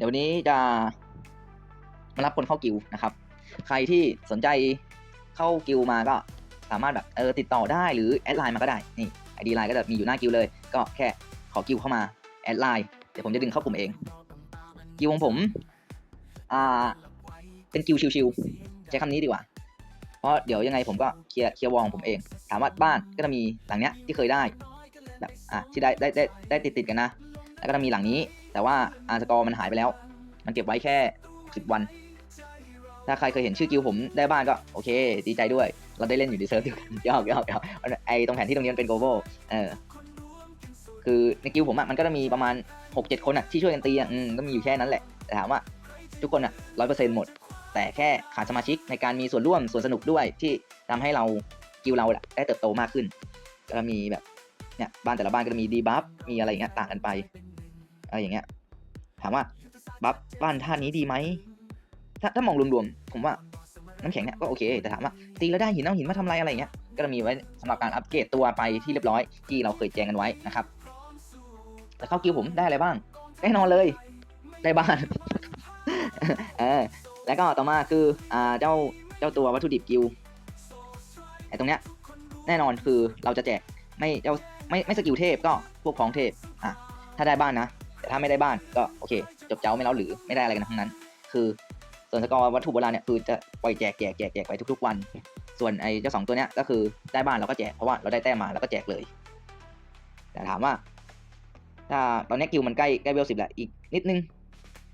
เดี๋ยววันนี้จะมารับคนเข้ากิวนะครับ ใครที่สนใจเข้ากิวมาก็สามารถแบบเออติดต่อได้หรือแอดไลน์มาก็ได้นี่ไอดีไลน์ก็จะมีอยู่หน้ากิวเลย ก็แค่ขอกิวเข้ามาแอดไลน์เดี๋ยวผมจะดึงเข้ากลุ่มเองกิวของผมอ่าเป็นกิวชิวๆใช้คำนี้ดีกว่า เพราะเดี๋ยวยังไงผมก็เคลียร์เคลียร์วอลของผมเอง ถามว่าบ้านก็จะมีหลังเนี้ยที่เคยได้แบบอะที่ได้ได้ได้ได้ติดติดๆกันนะ แล้วก็จะมีหลังนี้ แต่ว่าอาร์สกอร์มันหายไปแล้ว มันเก็บไว้แค่สิบวัน ถ้าใครเคยเห็นชื่อกิวผมได้บ้านก็โอเคดีใจด้วย เราได้เล่นอยู่ในเซิร์ฟเดียวกันยอกยอกยอกไอตรงแผนที่ตรงนี้มันเป็นโกโบเออคือในกิวผมอะมันก็จะมีประมาณหกเจ็ดคนอะที่ช่วยกันตีอะอืมก็มีอยู่แค่นั้นแหละแต่ถามว่า ทุกคนอะร้อยเปอร์เซ็นต์หมด แต่แค่ขาดสมาชิกในการมีส่วนร่วมส่วนสนุกด้วยที่ทำให้เรากิวเราอะได้เติบโตมากขึ้นก็มีแบบเนี่ยบ้านแต่ละบ้านก็จะมีดีบัฟมีอะไรอย่างเงี้ยต่างกันไป อะไรอย่างเงี้ย ถามว่าบัฟบ้านท่านี้ดีไหมถ้าถ้ามองรวมๆ ผมว่าน้ำแข็งเนี่ยก็โอเค แต่ถามว่าตีแล้วได้หินเอาหินมาทำไรอะไรอย่างเงี้ย ก็จะมีไว้สำหรับการอัปเกรดตัวไปที่เรียบร้อยที่เราเคยแจ้งกันไว้นะครับ แต่เข้ากิวผมได้อะไรบ้างแน่นอนเลย ได้บ้าน เออ แล้วก็ต่อมาคืออ่าเจ้าเจ้าตัววัตถุดิบกิวไอ้ตรงเนี้ยแน่นอนคือเราจะแจกไม่เจ้าไม่ไม่สกิลเทพก็พวกของเทพอะถ้าได้บ้านนะ ถ้าไม่ได้บ้านก็โอเค จบเจ้าไม่เล่าหรือไม่ได้อะไรกันทั้งนั้น คือส่วนสกอร์วัตถุโบราณเนี่ยคือจะปล่อยแจกแจกแจกแจกไปทุกๆวัน ส่วนไอ้เจ้าสองตัวเนี้ยก็คือได้บ้านเราก็แจกเพราะว่าเราได้แต้มมาแล้วก็แจกเลย แต่ถามว่า ถ้าตอนนี้กิวมันใกล้ใกล้เวลสิบแล้วอีกนิดนึง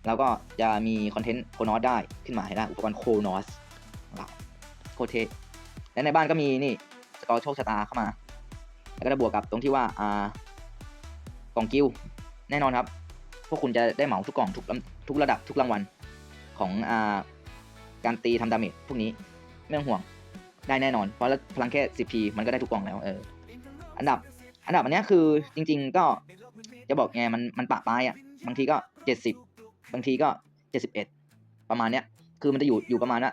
เราก็จะมีคอนเทนต์โคนอสได้ขึ้นมาให้ได้อุปกรณ์โคนอสโคเทและในบ้านก็มีนี่สกอร์โชคชะตาเข้ามา แล้วก็จะบวกกับตรงที่ว่าอ่ากล่องกิวแน่นอนครับ พวกคุณจะได้เหมาทุกกล่องทุกทุกระดับทุกรางวัลของอ่าการตีทำดาเมจพวกนี้ไม่ต้องห่วงได้แน่นอน เพราะพลังแค่ 10p มันก็ได้ทุกกล่องแล้วเอออันดับ อันดับอันนี้คือจริง ๆ ก็จะบอกไงมันมันปะปลายอะบางทีก็ 70 บางทีก็ 71 ประมาณเนี้ยคือมันจะอยู่อยู่ประมาณว่า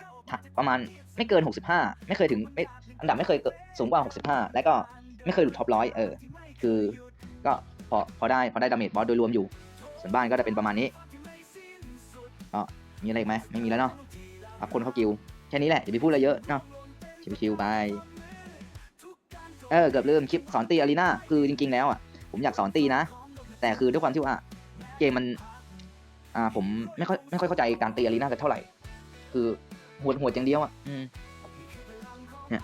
ประมาณไม่เกิน 65 ไม่เคยถึงไม่อันดับไม่เคยสูงกว่า 65 แล้วก็ไม่เคยหลุดท็อปร้อยเออคือก็พอพอได้พอได้ดาเมจบอสโดยรวมอยู่ ส่วนบ้านก็จะเป็นประมาณนี้ก็มีอะไรอีกไหมไม่มีแล้วเนาะรับคนเข้ากิวแค่นี้แหละอย่าไปพูดอะไรเยอะเนาะชิวๆไปเออเกือบลืมคลิปสอนตีอารีนาคือจริง ๆ แล้วอะผมอยากสอนตีนะ แต่คือด้วยความที่ว่าเกมมันอ่าผมไม่ค่อยไม่ค่อยเข้าใจการตีอารีนากันเท่าไหร่ คือหัวหัวอย่างเดียวอะอืมเนี่ย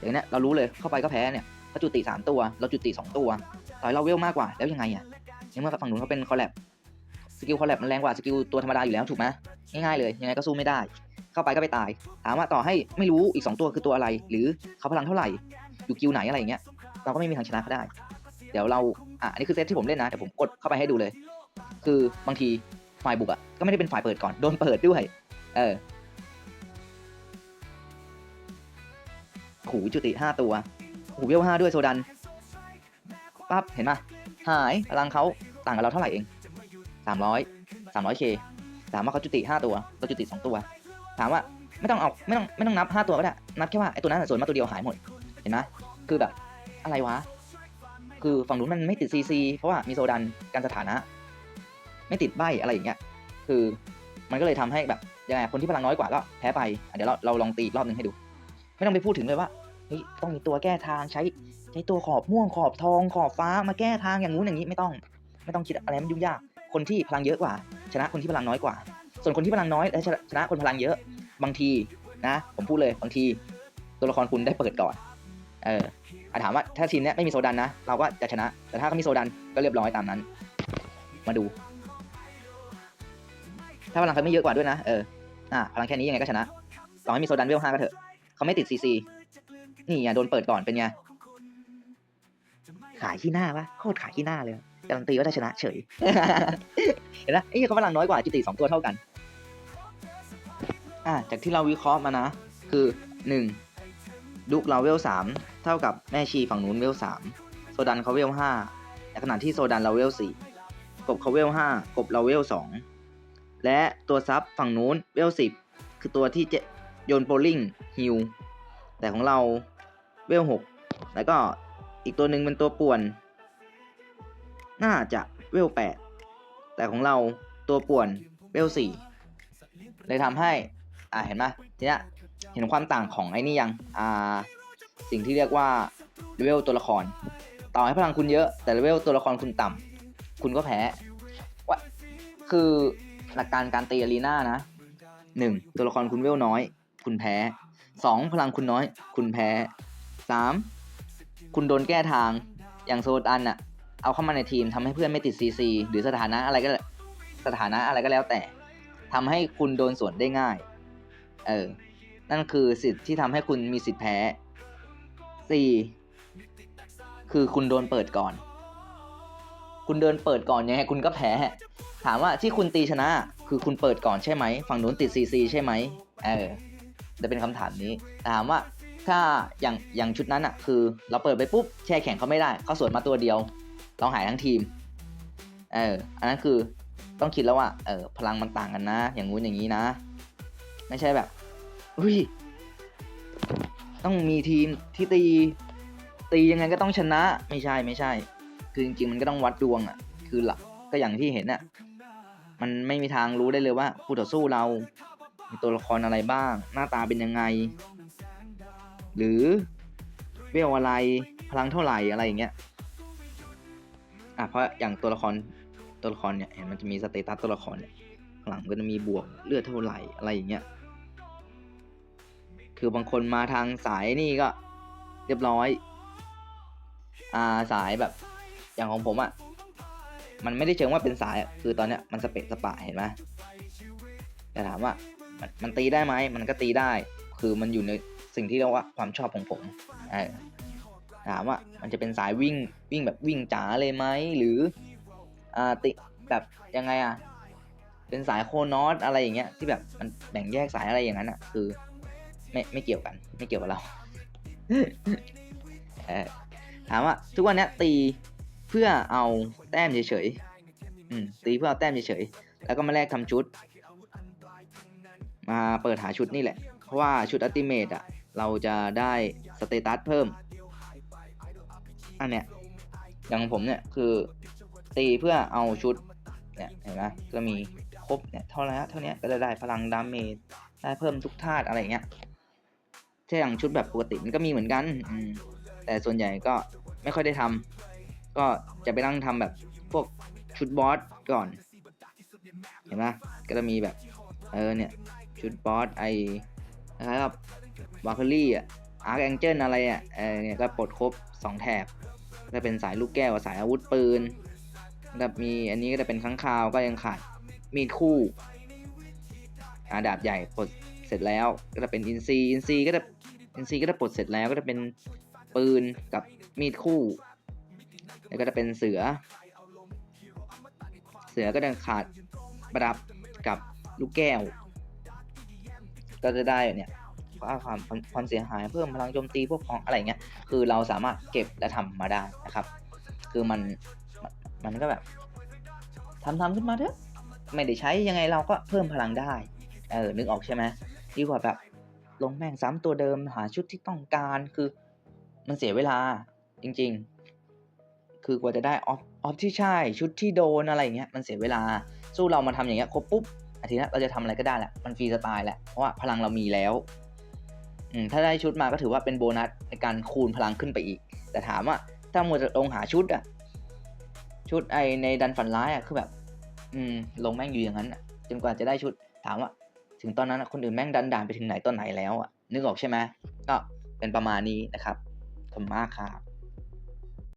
อย่างเนี้ยเรารู้เลยเข้าไปก็แพ้เนี่ยเขาจุติสามตัว เราจุติสองตัวต่อยเราเวลมากกว่าแล้วยังไงอะ ในเมื่อฝั่งนู้นเขาเป็นคอลแลบสกิลคอลแลบมันแรงกว่าสกิลตัวธรรมดาอยู่แล้วถูกไหมง่ายๆเลยยังไงก็สู้ไม่ได้ เข้าไปก็ไปตาย ถามว่าต่อให้ไม่รู้อีกสองตัวคือตัวอะไร หรือเขาพลังเท่าไหร่ อยู่กิวไหนอะไรอย่างเงี้ยเราก็ไม่มีทางชนะเขาได้ เดี๋ยวเราอะอันนี้คือเซตที่ผมเล่นนะเดี๋ยวผมกดเข้าไปให้ดูเลย คือบางทีฝ่ายบุกอะก็ไม่ได้เป็นฝ่ายเปิดก่อนโดนเปิดด้วยเออหูจุติห้าตัวหูเวลห้าด้วยโซดันปั๊บเห็นปะ หายพลังเขาต่างกับเราเท่าไหร่เองสามร้อยสามร้อยเคถามว่าเขาจุติห้าตัวเราจุติสองตัว ถามว่าไม่ต้องเอาไม่ต้องไม่ต้องนับห้าตัวก็ได้นับแค่ว่าไอ้ตัวนั้นส่วนมาตัวเดียวหายหมดเห็นไหมคือแบบอะไรวะ คือฝั่งนู้นมันไม่ติดซีซีเพราะว่ามีโซดันการสถานะ ไม่ติดใบอะไรอย่างเงี้ยคือมันก็เลยทำให้แบบยังไงคนที่พลังน้อยกว่าก็แพ้ไปเดี๋ยวเราเราลองตีอีกรอบหนึ่งให้ดู ไม่ต้องไปพูดถึงเลยว่า เฮ้ยต้องมีตัวแก้ทางใช้ใช้ตัวขอบม่วงขอบทองขอบฟ้ามาแก้ทางอย่างงู้นอย่างนี้ไม่ต้อง ไม่ต้องคิดอะไรมันยุ่งยาก คนที่พลังเยอะกว่า ชนะคนที่พลังน้อยกว่า ส่วนคนที่พลังน้อยและชนะคนพลังเยอะ บางทีนะ ผมพูดเลยบางทีตัวละครคุณได้เปิดก่อน เอออะถามว่าถ้าทีมเนี้ยไม่มีโซดันนะ เราก็จะชนะ แต่ถ้าเขามีโซดันก็เรียบร้อยตามนั้น มาดู ถ้าพลังเขาไม่เยอะกว่าด้วยนะ เออ อะพลังแค่นี้ยังไงก็ชนะต่อให้มีโซดันเวลห้าก็เถอะ เขาไม่ติดซีซี นี่ไงโดนเปิดก่อนเป็นไงขายขี้หน้าปะโคตรขายขี้หน้าเลยการันตีว่าจะชนะเฉย เห็นไหมไอ้ยเขาพลังน้อยกว่าจุติสองตัวเท่ากัน อะจากที่เราวิเคราะห์มานะ คือหนึ่งลูกเราเวลสามเท่ากับแม่ชีฝั่งนู้นเวลสามโซดันเขาเวลห้าในขณะที่โซดันเราเวลสี่กบเขาเวลห้ากบเราเวลสองและตัวซับฝั่งนู้นเวลสิบคือตัวที่จะโยนโบลิ่งฮิลแต่ของเรา เวลหกแล้วก็อีกตัวหนึ่งเป็นตัวป่วน น่าจะเวลแปดแต่ของเราตัวป่วนเวลสี่เลยทำให้ อ่าเห็นไหมทีนี้เห็นความต่างของไอ้นี่ยัง อ่า สิ่งที่เรียกว่าเลเวลตัวละคร ต่อให้พลังคุณเยอะ แต่เลเวลตัวละครคุณต่ำคุณก็แพ้ว่าคือหลักการการตีอารีนานะหนึ่งตัวละครคุณเวลน้อย คุณแพ้สองพลังคุณน้อย คุณแพ้ สามคุณโดนแก้ทางอย่างโซดันอะเอาเข้ามาในทีมทำให้เพื่อนไม่ติดซีซีหรือสถานะอะไรก็สถานะอะไรก็แล้วแต่ทำให้คุณโดนสวนได้ง่าย เออ นั่นคือสิทธิ์ที่ทำให้คุณมีสิทธิ์แพ้สี่คือคุณโดนเปิดก่อน คุณเดินเปิดก่อนยังไงคุณก็แพ้ ถามว่าที่คุณตีชนะ คือคุณเปิดก่อนใช่ไหม ฝั่งนู้นติดซีซีใช่ไหมเออจะเป็นคำถามนี้ ถามว่า ถ้าอย่างอย่างชุดนั้นอะคือ เราเปิดไปปุ๊บแช่แข็งเขาไม่ได้เขาสวนมาตัวเดียว เราหายทั้งทีมเอออันนั้นคือต้องคิดแล้วว่าเออพลังมันต่างกันนะ อย่างงู้นอย่างนี้นะ ไม่ใช่แบบอุ้ยต้องมีทีมที่ตี ตียังไงก็ต้องชนะ ไม่ใช่ไม่ใช่ คือจริงๆมันก็ต้องวัดดวงอะ คือหลักก็อย่างที่เห็นอะมันไม่มีทางรู้ได้เลยว่าคู่ต่อสู้เรา มีตัวละครอะไรบ้าง หน้าตาเป็นยังไง หรือเวลอะไรพลังเท่าไหร่อะไรอย่างเงี้ยอะเพราะอย่างตัวละครตัวละครเนี่ยเห็นมันจะมีสเตตัสตัวละครเนี่ยข้างหลังก็จะมีบวกเลือดเท่าไหร่อะไรอย่างเงี้ยคือบางคนมาทางสายนี่ก็เรียบร้อยอ่าสายแบบอย่างของผมอะ่ะมันไม่ได้เชิงว่าเป็นสายคือตอนเนี้ยมันสเปะสปะเห็นไหมแต่ถามว่ามันมันตีได้ไหมมันก็ตีได้ คือมันอยู่ใน สิ่งที่เรียกว่าความชอบของผมถามว่ามันจะเป็นสายวิ่งวิ่งแบบวิ่งจ๋าเลยไหมหรืออ่าติแบบยังไงอะเป็นสายโคนอสอะไรอย่างเงี้ยที่แบบมันแบ่งแยกสายอะไรอย่างนั้นอะ คือ ไม่ไม่เกี่ยวกัน ไม่เกี่ยวกับเราถามว่าทุกวันนี้ตีเพื่อเอาแต้มเฉยๆตีเพื่อเอาแต้มเฉยๆแล้วก็มาแลกทำชุด มาเปิดหาชุดนี่แหละ เพราะว่าชุดอัติเมตอะ เราจะได้สเตตัสเพิ่ม อันเนี้ยอย่างผมเนี่ยคือตีเพื่อเอาชุดเนี่ยเห็นไหมก็มีครบเนี่ยเท่าไรเท่านี้ก็จะได้พลังดาเมจได้เพิ่มทุกธาตุอะไรเงี้ยถ้าอย่างชุดแบบปกติมันก็มีเหมือนกันอืแต่ส่วนใหญ่ก็ไม่ค่อยได้ทำก็จะไปนั่งทำแบบพวกชุดบอสก่อน เห็นไหมก็จะมีแบบเออเนี่ยชุดบอสไอนะครับ วาคลี่อะอาร์คแองเจิลอะไรอะเออเนี่ยก็ปลดครบ 2 แถบก็เป็นสายลูกแก้วกับสายอาวุธปืนแบบมีอันนี้ก็จะเป็นข้างคาวก็ยังขาดมีดคู่อาดาบใหญ่ปลดเสร็จแล้วก็จะเป็นอินซีอินซีก็จะอินซีก็จะปลดเสร็จแล้วก็จะเป็นปืนกับมีดคู่ แล้วก็จะเป็นเสือ เสือก็จะขาดประดับกับลูกแก้ว ก็จะได้เนี่ย ความความความเสียหายเพิ่มพลังโจมตีพวกของอะไรเงี้ยคือเราสามารถเก็บและทำมาได้นะครับ คือมันมันก็แบบทำทำขึ้นมาเถอะไม่ได้ใช้ยังไงเราก็เพิ่มพลังได้เออนึกออกใช่ไหมดีกว่าแบบลงแม่งซ้ำตัวเดิมหาชุดที่ต้องการคือมันเสียเวลาจริง ๆ คือกว่าจะได้ออฟออฟที่ใช่ชุดที่โดนอะไรอย่างเงี้ยมันเสียเวลาสู้เรามาทำอย่างเงี้ยครบปุ๊บอาทิตย์นี้เราจะทำอะไรก็ได้แหละมันฟรีสไตล์แหละเพราะว่าพลังเรามีแล้ว ถ้าได้ชุดมาก็ถือว่าเป็นโบนัสในการคูณพลังขึ้นไปอีก แต่ถามว่าถ้ามัวจะลงหาชุดอะชุดไอในดันฝันร้ายอะคือแบบ อืม ลงแม่งอยู่อย่างนั้นอะจนกว่าจะได้ชุด ถามว่าถึงตอนนั้นคนอื่นแม่งดันด่านไปถึงไหนตอนไหนแล้วอะนึกออกใช่ไหมก็เป็นประมาณนี้นะครับขอบคุณมากครับ